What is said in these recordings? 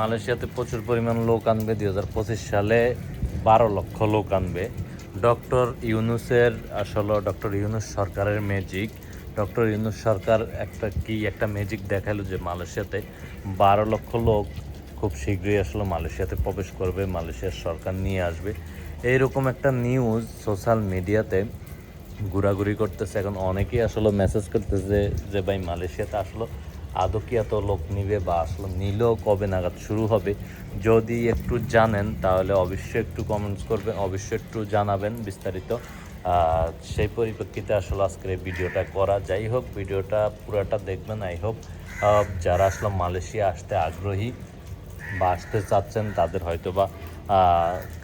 মালয়েশিয়াতে প্রচুর পরিমাণ লোক আনবে, দুই হাজার পঁচিশ সালে বারো লক্ষ লোক আনবে। ডক্টর ইউনুসের আসলে, ডক্টর ইউনুস সরকারের ম্যাজিক ডক্টর ইউনুস সরকার একটা কি একটা ম্যাজিক দেখাল যে মালয়েশিয়াতে বারো লক্ষ লোক খুব শীঘ্রই আসলে মালয়েশিয়াতে প্রবেশ করবে, মালয়েশিয়ার সরকার নিয়ে আসবে। এইরকম একটা নিউজ সোশ্যাল মিডিয়াতে ঘোরাঘুরি করতেছে। এখন অনেকেই আসলে মেসেজ করতেছে যে, ভাই, মালয়েশিয়াতে আসলে আদৌ কি এত লোক নিবে বা আসলে নিলেও কবে নাগাদ শুরু হবে, যদি একটু জানেন তাহলে অবশ্যই একটু কমেন্টস করবেন, অবশ্যই একটু জানাবেন বিস্তারিত। সেই পরিপ্রেক্ষিতে আসলে আজকের এই ভিডিওটা করা। যাই হোক, ভিডিওটা পুরাটা দেখবেন আই হোপ যারা আসলে মালয়েশিয়া আসতে আগ্রহী বা আসতে চাচ্ছেন, তাদের হয়তো বা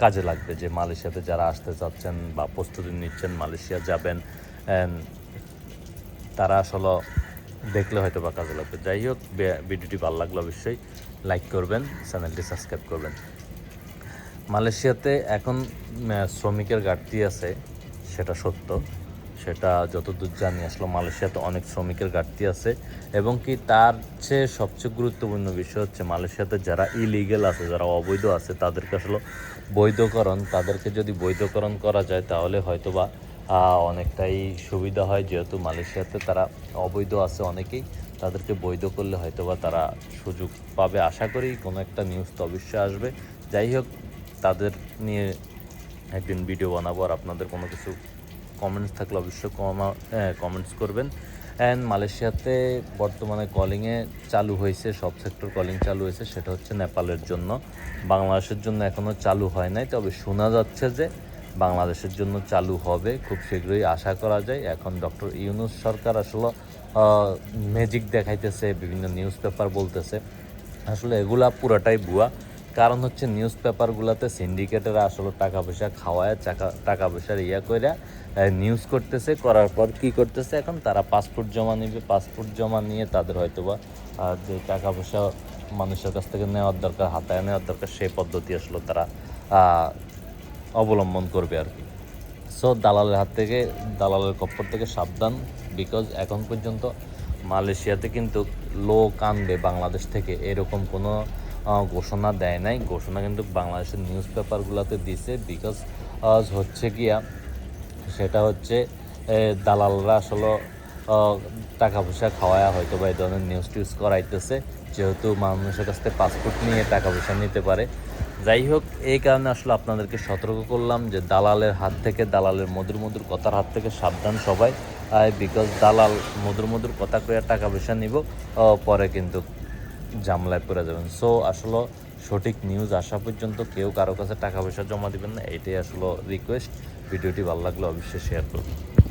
কাজে লাগবে যে মালয়েশিয়াতে যারা আসতে চাচ্ছেন বা প্রস্তুতি নিচ্ছেন, মালয়েশিয়া যাবেন তারা আসলে দেখলে হয়তো বা কাজে লাগবে। যাই হোক ভিডিওটি ভালো লাগলে অবশ্যই লাইক করবেন, চ্যানেলটি সাবস্ক্রাইব করবেন। মালয়েশিয়াতে এখন শ্রমিকের ঘাটতি আছে, সেটা সত্য। সেটা যতদূর জানি, আসলে মালয়েশিয়াতে অনেক শ্রমিকের ঘাটতি আছে। এবং কি তার চেয়ে সবচেয়ে গুরুত্বপূর্ণ বিষয় হচ্ছে, মালয়েশিয়াতে যারা ইলিগেল আছে, যারা অবৈধ আছে, তাদেরকে আসলে বৈধকরণ, তাদেরকে যদি বৈধকরণ করা যায়, তাহলে হয়তোবা অনেকটাই সুবিধা হয়। যেহেতু মালয়েশিয়াতে তারা অবৈধ আছে অনেকেই, তাদেরকে বৈধ করলে হয়তো বা তারা সুযোগ পাবে। আশা করি কোনো একটা নিউজ তো অবশ্যই আসবে। যাই হোক, তাদের নিয়ে একদিন ভিডিও বানাবো আর আপনাদের কোনো কিছু কমেন্টস থাকলে অবশ্যই কমা কমেন্টস করবেন। অ্যান্ড মালয়েশিয়াতে বর্তমানে কলিংয়ে চালু হয়েছে, সব সেক্টর কলিং চালু হয়েছে, সেটা হচ্ছে নেপালের জন্য। বাংলাদেশের জন্য এখনও চালু হয় নাই, তবে শোনা যাচ্ছে যে বাংলাদেশের জন্য চালু হবে। খুব শীঘ্রই আশা করা যায়। এখন ডক্টর ইউনুস সরকার আসলে ম্যাজিক দেখাইতেছে বিভিন্ন নিউজ পেপার বলতেছে। আসলে এগুলা পুরাটাই ভুয়া। কারণ হচ্ছে নিউজ পেপারগুলোতে সিন্ডিকেটেরা আসলে টাকা পয়সা খাওয়ায় টাকা টাকা পয়সার ইয়া কইরা নিউজ করতেছে করার পর কি করতেছে? এখন তারা পাসপোর্ট জমা নেবে। পাসপোর্ট জমা নিয়ে তাদের হয়তোবা আহ, যে টাকা পয়সা মানুষের কাছ থেকে নেওয়ার দরকার হাতায় নেওয়ার দরকার সেই পদ্ধতি আসলে তারা অবলম্বন করবে আর কি। সো দালালের হাত থেকে, দালালের কপ্পর থেকে সাবধান বিকজ এখন পর্যন্ত মালয়েশিয়াতে কিন্তু লোক আনবে বাংলাদেশ থেকে, এরকম কোনো ঘোষণা দেয় নাই। ঘোষণা কিন্তু বাংলাদেশের নিউজ পেপারগুলোতে দিছে বিকজ হচ্ছে গিয়া, সেটা হচ্ছে দালালরা আসলে টাকা পয়সা খাওয়ায় হয়তো বা এই ধরনের নিউজ টিউজ করাইতেছে, যেহেতু মানুষের কাছ থেকে পাসপোর্ট নিয়ে টাকা পয়সা নিতে পারে। যাই হোক, এই কারণে আসলে আপনাদেরকে সতর্ক করলাম যে দালালের হাত থেকে, দালালের মধুর মধুর কথার হাত থেকে সাবধান সবাই। বিকজ দালাল মধুর মধুর কথা করে টাকা পয়সা নিব পরে কিন্তু জামলায় পড়ে যাবেন। সো আসলে সঠিক নিউজ আসা পর্যন্ত কেউ কারও কাছে টাকা পয়সা জমা দিবেন না, এটাই আসলে রিকোয়েস্ট ভিডিওটি ভালো লাগলে অবশ্যই শেয়ার করুন